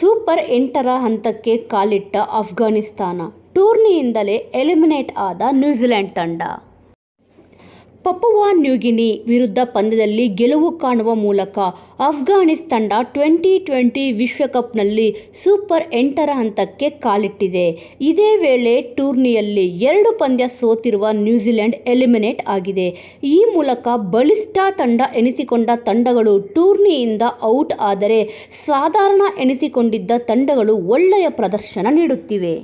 Super ಎಂಟರ ಹಂತಕ್ಕೆ ಕಾಲಿಟ್ಟ ಅಫ್ಘಾನಿಸ್ತಾನ. ಟೂರ್ನಿಯಿಂದಲೇ ಎಲಿಮಿನೇಟ್ ಆದ ನ್ಯೂಜಿಲೆಂಡ್ ತಂಡ. ಪಪುವಾ ನ್ಯೂಗಿನಿ ವಿರುದ್ಧ ಪಂದ್ಯದಲ್ಲಿ ಗೆಲುವು ಕಾಣುವ ಮೂಲಕ ಅಫ್ಘಾನಿಸ್ ತಂಡ ಟ್ವೆಂಟಿ ಟ್ವೆಂಟಿ ವಿಶ್ವಕಪ್ನಲ್ಲಿ ಸೂಪರ್ ಎಂಟರ ಹಂತಕ್ಕೆ ಕಾಲಿಟ್ಟಿದೆ. ಇದೇ ವೇಳೆ ಟೂರ್ನಿಯಲ್ಲಿ ಎರಡು ಪಂದ್ಯ ಸೋತಿರುವ ನ್ಯೂಜಿಲೆಂಡ್ ಎಲಿಮಿನೇಟ್ ಆಗಿದೆ. ಈ ಮೂಲಕ ಬಲಿಷ್ಠ ತಂಡ ಎನಿಸಿಕೊಂಡ ತಂಡಗಳು ಟೂರ್ನಿಯಿಂದ ಔಟ್ ಆದರೆ ಸಾಧಾರಣ ಎನಿಸಿಕೊಂಡಿದ್ದ ತಂಡಗಳು ಒಳ್ಳೆಯ ಪ್ರದರ್ಶನ ನೀಡುತ್ತಿವೆ.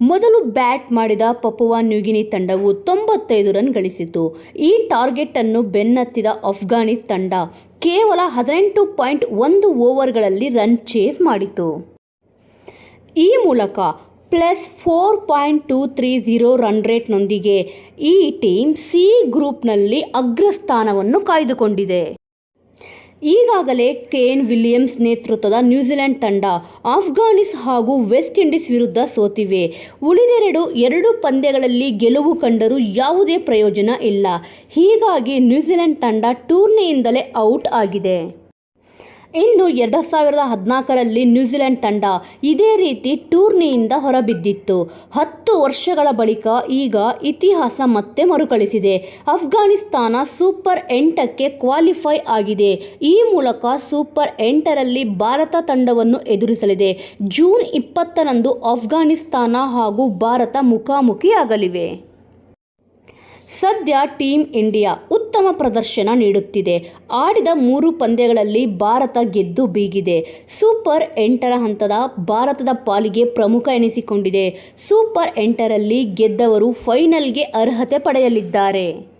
ಮೊದಲು ಬ್ಯಾಟ್ ಮಾಡಿದ ಪಪುವಾ ನ್ಯೂಗಿನಿ ತಂಡವು ತೊಂಬತ್ತೈದು ರನ್ ಗಳಿಸಿತು ಈ ಟಾರ್ಗೆಟ್ ಅನ್ನು ಬೆನ್ನತ್ತಿದ ಅಫ್ಘಾನಿಸ್ ತಂಡ ಕೇವಲ ಹದಿನೆಂಟು ಪಾಯಿಂಟ್ ಒಂದು ಓವರ್ಗಳಲ್ಲಿ ರನ್ ಚೇಸ್ ಮಾಡಿತು. ಈ ಮೂಲಕ plus four point two three zero run ರೇಟ್ನೊಂದಿಗೆ ಈ ಟೀಮ್ ಸಿ ಗ್ರೂಪ್ನಲ್ಲಿ ಅಗ್ರಸ್ಥಾನವನ್ನು ಕಾಯ್ದುಕೊಂಡಿದೆ. ಈಗಾಗಲೇ ಕೇನ್ ವಿಲಿಯಮ್ಸ್ ನೇತೃತ್ವದ ನ್ಯೂಜಿಲೆಂಡ್ ತಂಡ ಆಫ್ಘಾನಿಸ್ ಹಾಗೂ ವೆಸ್ಟ್ ಇಂಡೀಸ್ ವಿರುದ್ಧ ಸೋತಿವೆ. ಉಳಿದೆರಡು ಎರಡು ಪಂದ್ಯಗಳಲ್ಲಿ ಗೆಲುವು ಕಂಡರೂ ಯಾವುದೇ ಪ್ರಯೋಜನ ಇಲ್ಲ. ಹೀಗಾಗಿ ನ್ಯೂಜಿಲೆಂಡ್ ತಂಡ ಟೂರ್ನಿಯಿಂದಲೇ ಔಟ್ ಆಗಿದೆ. ಇನ್ನು ಎರಡು ಸಾವಿರದ ಹದಿನಾಲ್ಕರಲ್ಲಿ ನ್ಯೂಜಿಲೆಂಡ್ ತಂಡ ಇದೇ ರೀತಿ ಟೂರ್ನಿಯಿಂದ ಹೊರಬಿದ್ದಿತ್ತು. ಹತ್ತು ವರ್ಷಗಳ ಬಳಿಕ ಈಗ ಇತಿಹಾಸ ಮತ್ತೆ ಮರುಕಳಿಸಿದೆ. ಅಫ್ಘಾನಿಸ್ತಾನ ಸೂಪರ್ ಎಂಟಕ್ಕೆ ಕ್ವಾಲಿಫೈ ಆಗಿದೆ. ಈ ಮೂಲಕ ಸೂಪರ್ ಎಂಟರಲ್ಲಿ ಭಾರತ ತಂಡವನ್ನು ಎದುರಿಸಲಿದೆ. ಜೂನ್ ಇಪ್ಪತ್ತರಂದು ಅಫ್ಘಾನಿಸ್ತಾನ ಹಾಗೂ ಭಾರತ ಮುಖಾಮುಖಿಯಾಗಲಿವೆ. ಸದ್ಯ ಟೀಮ್ ಇಂಡಿಯಾ ಉತ್ತಮ ಪ್ರದರ್ಶನ ನೀಡುತ್ತಿದೆ. ಆಡಿದ ಮೂರು ಪಂದ್ಯಗಳಲ್ಲಿ ಭಾರತ ಗೆದ್ದು ಬೀಗಿದೆ. ಸೂಪರ್ ಎಂಟರ ಹಂತದ ಭಾರತದ ಪಾಲಿಗೆ ಪ್ರಮುಖ ಎನಿಸಿಕೊಂಡಿದೆ. ಸೂಪರ್ ಎಂಟರಲ್ಲಿ ಗೆದ್ದವರು ಫೈನಲ್ಗೆ ಅರ್ಹತೆ ಪಡೆಯಲಿದ್ದಾರೆ.